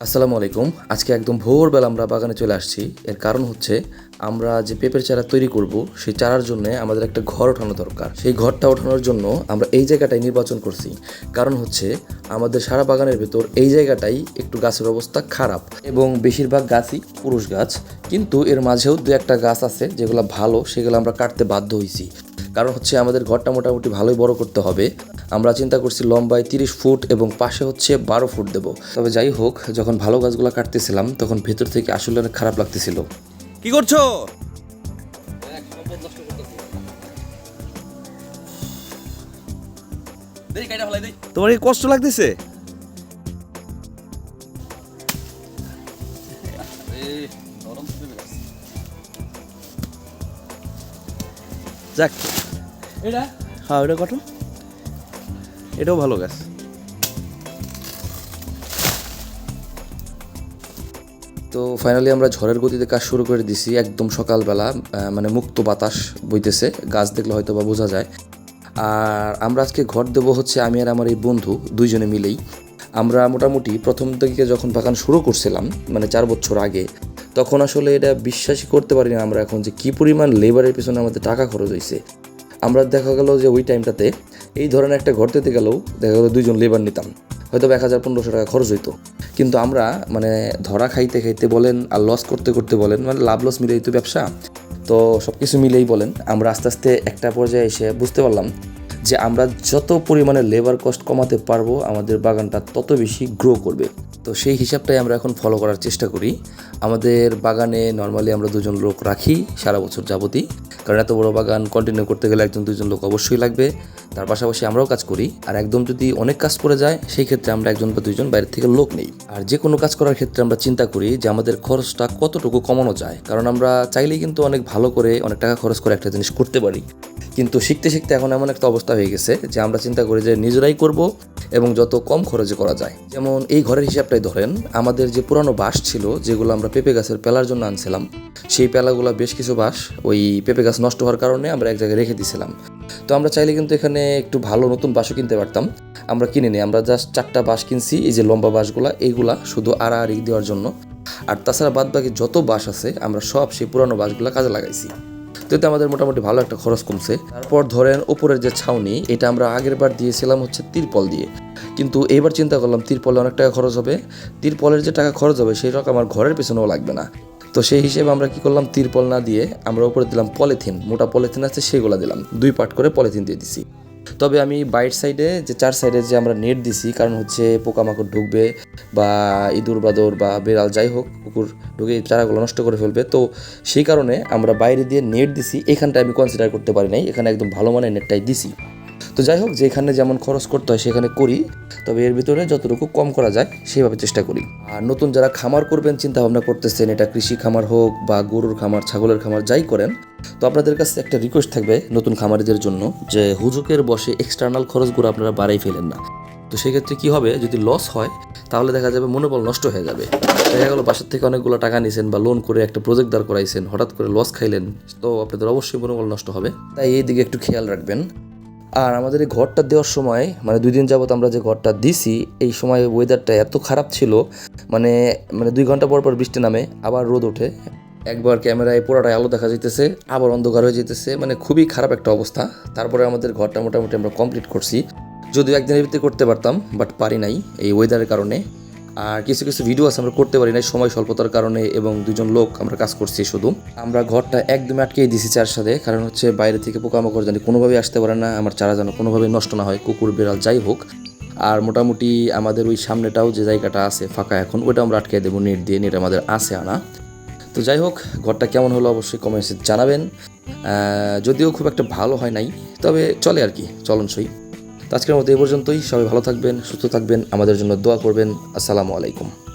আসসালামু আলাইকুম। আজকে একদম ভোরবেলা আমরা বাগানে চলে আসছি। এর কারণ হচ্ছে আমরা যে পেঁপের চারা তৈরি করব, সেই চারার জন্য আমাদের একটা ঘর ওঠানো দরকার। সেই ঘরটা ওঠানোর জন্য আমরা এই জায়গাটাই নির্বাচন করছি। কারণ হচ্ছে আমাদের সারা বাগানের ভেতর এই জায়গাটাই একটু গাছের অবস্থা খারাপ। এবং বেশিরভাগ গাছই পুরুষ গাছ। কিন্তু এর মাঝেও দু একটা গাছ আছে যেগুলো ভালো, সেগুলো আমরা কাটতে বাধ্য হয়েছি কারণ হচ্ছে আমাদের ঘরটা মোটামুটি ভালোই বড় করতে হবে। আমরা চিন্তা করছি লম্বায় তিরিশ ফুট এবং পাশে হচ্ছে বারো ফুট দেব। তবে যাই হোক, যখন ভালো গাছগুলো কাটতেছিলাম, তখন ভেতর থেকে আসলে অনেক খারাপ লাগতেছিল। কি করছ? তোমার কি কষ্ট লাগতেছে? যাক এটা? হ্যাঁ ওটা কত এটাও ভালো গাছ। তো ফাইনালি আমরা ঝড়ের গতিতে কাজ শুরু করে দিছি একদম সকালবেলা মানে মুক্ত বাতাস বইতেছে। গাছ দেখলে হয়তো বা বোঝা যায়। আর আমরা আজকে ঘর দেবো হচ্ছে আমি আর আমার এই বন্ধু দুইজনে মিলেই। আমরা মোটামুটি প্রথম থেকে যখন বাগান শুরু করছিলাম মানে চার বছর আগে তখন আসলে এটা বিশ্বাসই করতে পারি না আমরা এখন যে কী পরিমাণ লেবারের পিছনে আমাদের টাকা খরচ হয়েছে আমরা দেখা গেল যে ওই টাইমটাতে এই ধরনের একটা ঘর দিতে গেলেও দেখা গেলো দুইজন লেবার নিতাম। হয়তো এক হাজার পনেরোশো টাকা খরচ হইতো। কিন্তু আমরা মানে ধরা খাইতে খাইতে বলেন আর লস করতে করতে বলেন মানে লাভ লস মিলেই তো ব্যবসা। তো সব কিছু মিলেই বলেন, আমরা আস্তে আস্তে একটা পর্যায়ে এসে বুঝতে পারলাম যে আমরা যত পরিমাণে লেবার কস্ট কমাতে পারব, আমাদের বাগানটা তত বেশি গ্রো করবে। তো সেই হিসাবটাই আমরা এখন ফলো করার চেষ্টা করি। আমাদের বাগানে নর্মালি আমরা দুজন লোক রাখি, সারা বছর যাবতই। কারণ এত বড় বাগান কন্টিনিউ করতে গেলে একজন দুজন লোক অবশ্যই লাগবে। তার পাশাপাশি আমরাও কাজ করি। আর একদম যদি অনেক কাজ পড়ে যায়, সেই ক্ষেত্রে আমরা একজন বা দুইজন বাইরে থেকে লোক নেই। আর যে কোনো কাজ করার ক্ষেত্রে আমরা চিন্তা করি যে আমাদের খরচটা কতটুকু কমানো যায়। কারণ আমরা চাইলেই কিন্তু অনেক ভালো করে, অনেক টাকা খরচ করে একটা জিনিস করতে পারি। কিন্তু শিখতে শিখতে এখন এমন একটা অবস্থা হয়ে গেছে যে আমরা চিন্তা করি যে নিজেরাই করব এবং যত কম খরচে করা যায়। যেমন এই ঘরের হিসাবটাই ধরেন, আমাদের যে পুরানো বাঁশ ছিল, যেগুলো আমরা পেঁপে গাছের পেলার জন্য আনছিলাম, সেই পেলাগুলো বেশ কিছু বাঁশ ওই পেঁপে গাছ নষ্ট হওয়ার কারণে আমরা এক জায়গায় রেখে দিয়েছিলাম। তো আমরা চাইলে কিন্তু এখানে একটু ভালো নতুন বাঁশও কিনতে পারতাম। আমরা কিনে নিই, আমরা জাস্ট চারটা বাঁশ কিনছি, এই যে লম্বা বাঁশগুলা এইগুলা শুধু আড়াআড়ি দেওয়ার জন্য। আর তাছাড়া বাদ বাকি যত বাঁশ আছে, আমরা সব সেই পুরানো বাঁশগুলা কাজে লাগাইছি। তো এতে আমাদের মোটামুটি ভালো একটা খরচ কমছে। তারপর ধরেন উপরের যে ছাউনি, এটা আমরা আগের বার দিয়েছিলাম হচ্ছে তিরপল দিয়ে। কিন্তু এইবার চিন্তা করলাম তিরপলে অনেক টাকা খরচ হবে। তিরপলের যে টাকা খরচ হবে, সেই রকম আমার ঘরের পেছনেও লাগবে না। তো সেই হিসেবে আমরা কি করলাম? তিরপল না দিয়ে আমরা উপরে দিলাম পলিথিন। মোটা পলিথিন আছে, সেগুলো দিলাম। দুই পার্ট করে পলিথিন দিয়ে দিছি। তবে আমি বাইট সাইডে, যে চার সাইডে যে আমরা নেট দিছি, কারণ হচ্ছে পোকামাকড় ঢুকবে বা ইঁদুর, বাদর বা বেড়াল যাই হোক, কুকুর ঢুকে চারাগুলো নষ্ট করে ফেলবে। তো সেই কারণে আমরা বাইরে দিয়ে নেট দিছি। এখানটা আমি কনসিডার করতে পারি নাই। এখানে একদম ভালো মানের নেটটাই দিছি। তো যাই হোক, যেখানে যেমন খরচ করতে হয়, সেখানে করি। তবে এর ভিতরে যতটুকু কম করা যায়, সেইভাবে চেষ্টা করি। আর নতুন যারা খামার করবেন চিন্তা ভাবনা করতেছেন, এটা কৃষি খামার হোক বা গরুর খামার, ছাগলের খামার, যাই করেন, তো আপনাদের কাছে একটা রিকোয়েস্ট থাকবে নতুন খামারিদের জন্য, যে হুজুকের বসে এক্সটার্নাল খরচগুলো আপনারা বাড়াই ফেলেন না। তো সেক্ষেত্রে কি হবে, যদি লস হয়, তাহলে দেখা যাবে মনোবল নষ্ট হয়ে যাবে। দেখা গেলো বাসার থেকে অনেকগুলো টাকা নিয়েছেন বা লোন করে একটা প্রজেক্ট দাঁড় করাইছেন, হঠাৎ করে লস খাইলেন, তো আপনাদের অবশ্যই মনোবল নষ্ট হবে। তাই এই দিকে একটু খেয়াল রাখবেন। আর আমাদের এই ঘরটা দেওয়ার সময় মানে দুই দিন যাবত আমরা যে ঘরটা দিছি, এই সময় ওয়েদারটা এত খারাপ ছিল মানে মানে দুই ঘণ্টা পর পর বৃষ্টি নামে, আবার রোদ ওঠে। একবার ক্যামেরায় পুরোটাই আলো দেখা যাইতেছে, আবার অন্ধকার হয়ে যেতেছে মানে খুবই খারাপ একটা অবস্থা। তারপরে আমাদের ঘরটা মোটামুটি আমরা কমপ্লিট করছি। যদিও একদিনের ভিতরে করতে পারতাম বাট পারি নাই এই ওয়েদারের কারণে। আর কিছু কিছু ভিডিও আছে আমরা করতে পারি না সময় স্বল্পতার কারণে এবং দুজন লোক আমরা কাজ করছি শুধু। আমরা ঘরটা একদমই আটকেই দিয়েছি চার সাথে কারণ হচ্ছে বাইরে থেকে পোকামাকড় জানি কোনোভাবেই আসতে পারে না, আমার চারা যেন কোনোভাবেই নষ্ট না হয়, কুকুর, বিড়াল, যাই হোক। আর মোটামুটি আমাদের ওই সামনেটাও যে জায়গাটা আছে ফাঁকা এখন ওটা আমরা আটকে দেবো নেট দিয়ে, নেট আমাদের আছে আনা। তো যাই হোক, ঘরটা কেমন হলো অবশ্যই কমেন্টসে জানাবেন। যদিও খুব একটা ভালো হয় নাই, তবে চলে আর কি, চলনসই। আজকের মতো এই পর্যন্তই। সবাই ভালো থাকবেন, সুস্থ থাকবেন, আমাদের জন্য দোয়া করবেন। আসসালামু আলাইকুম।